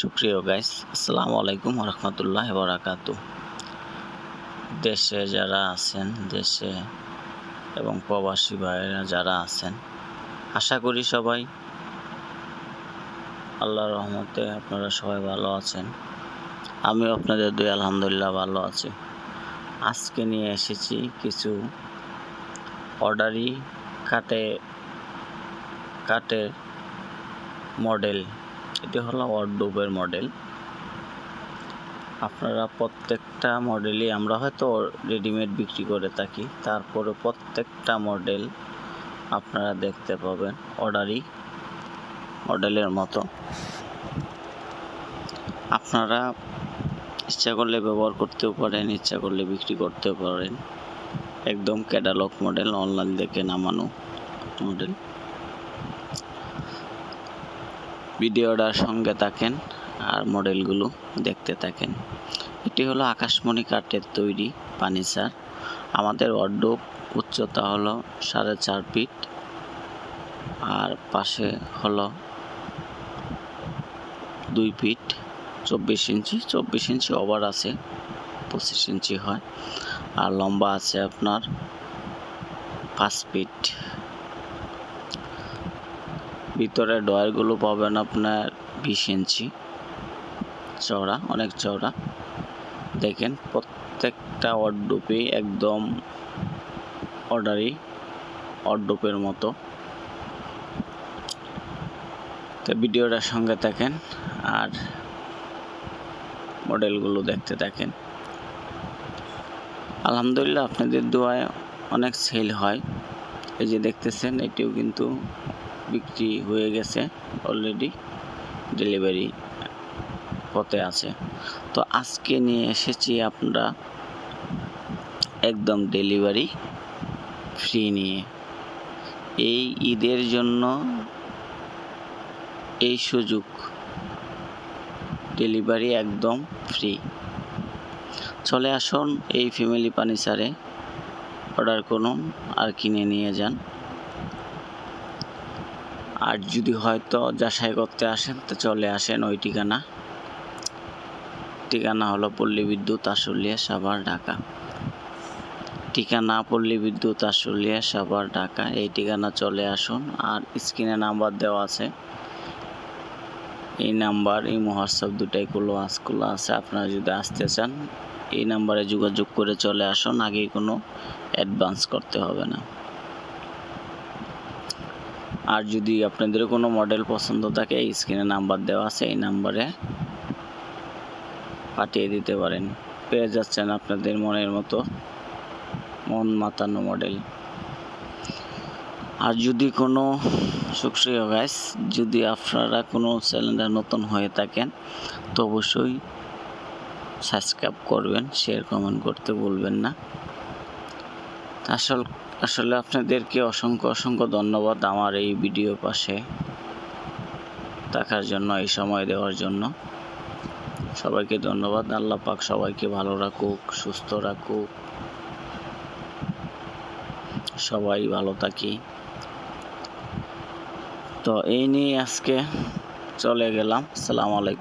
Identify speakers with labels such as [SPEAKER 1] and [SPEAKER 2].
[SPEAKER 1] সুপ্রিয় গাইস আসসালামু আলাইকুম রহমতুল্লাহ বরাকাত দেশে যারা আছেন, দেশে এবং প্রবাসী ভাইয়েরা যারা আছেন, আশা করি সবাই আল্লাহর রহমতে আপনারা সবাই ভালো আছেন। আমিও আপনাদের দুই আলহামদুলিল্লাহ ভালো আছি। আজকে নিয়ে এসেছি কিছু অর্ডারি কাটে কাটের মডেল এটি হলো ওয়ার্ডরোবের মডেল। আপনারা প্রত্যেকটা মডেলই আমরা হয়তো রেডিমেড বিক্রি করে থাকি, তারপরে প্রত্যেকটা মডেল আপনারা দেখতে পাবেন অর্ডারই মডেলের মতো। আপনারা ইচ্ছা করলে ব্যবহার করতেও পারেন, ইচ্ছা করলে বিক্রি করতেও পারেন। একদম ক্যাটালগ মডেল, অনলাইন দেখে নামানো মডেল। ভিডিওটার সঙ্গে থাকেন আর মডেলগুলো দেখতে থাকেন। এটি হলো আকাশমণি কাঠের তৈরি ফার্নিচার। আমাদের ওয়ার্ডরোব উচ্চতা হলো সাড়ে চার ফিট আর পাশে হলো দুই ফিট চব্বিশ ইঞ্চি। চব্বিশ ইঞ্চি ওভার আছে, পঁচিশ ইঞ্চি হয়। আর লম্বা আছে আপনার পাঁচ ফিট ভিতরে ডয়ারগুলো পাবেন আপনার বিশ ইঞ্চি চওড়া, অনেক চওড়া। দেখেন, প্রত্যেকটা অর্ডোপে একদম অর্ডারি অর্ডোপের মতো। তো ভিডিওটার সঙ্গে থাকেন আর মডেলগুলো দেখতে থাকেন। আলহামদুলিল্লাহ, আপনাদের দোয়ায় অনেক সেল হয়। এই যে দেখতেছেন, এটিও কিন্তু বিক্রি হয়ে গেছে অলরেডি ডেলিভারি পথে আছে। তো আজকে নিয়ে এসেছি আমরা একদম ডেলিভারি ফ্রি নিয়ে। এই ঈদের জন্য এই সুযোগ ডেলিভারি একদম ফ্রি চলে আসুন এই ফ্যামিলি ফার্নিচারে অর্ডার করুন আর কিনে নিয়ে যান। আর যদি হয়তো যাচাই করতে আসেন, তো চলে আসেন ওই ঠিকানা। ঠিকানা হলো পল্লী বিদ্যুৎ আশুলিয়া সাভার ঢাকা। ঠিকানা পল্লী বিদ্যুৎ আশুলিয়া সাভার ঢাকা, এই ঠিকানা চলে আসুন। আর স্ক্রিনে নাম্বার দেওয়া আছে। এই নাম্বার, এই হোয়াটসঅ্যাপ দুটাই খোলো আজ খোলা আছে। আপনারা যদি আসতে চান, এই নাম্বারে যোগাযোগ করে চলে আসুন। আগে কোনো অ্যাডভান্স করতে হবে না। আর যদি আপনাদের কোনো মডেল পছন্দ থাকে স্ক্রিনে নাম্বার দেওয়া আছে, এই নাম্বারে পাঠিয়ে দিতে পারেন। পেয়ে যাচ্ছেন আপনাদের মনের মতো মন মাতানো মডেল আর যদি কোনো সুক্রিয় গাইস যদি আপনারা কোনো চ্যানেলটা নতুন হয়ে থাকেন, তো অবশ্যই সাবস্ক্রাইব করবেন শেয়ার কমেন্ট করতে বলবেন না। আসল আসলে আপনাদেরকে অসংখ্য অসংখ্য ধন্যবাদ আমার এই ভিডিও পাশে থাকার জন্য, এই সময় দেওয়ার জন্য। সবাইকে ধন্যবাদ। আল্লাহ পাক সবাইকে ভালো রাখুক, সুস্থ রাখুক। সবাই ভালো থাকি। তো এই নিয়ে আজকে চলে গেলাম। সালাম আলাইকুম।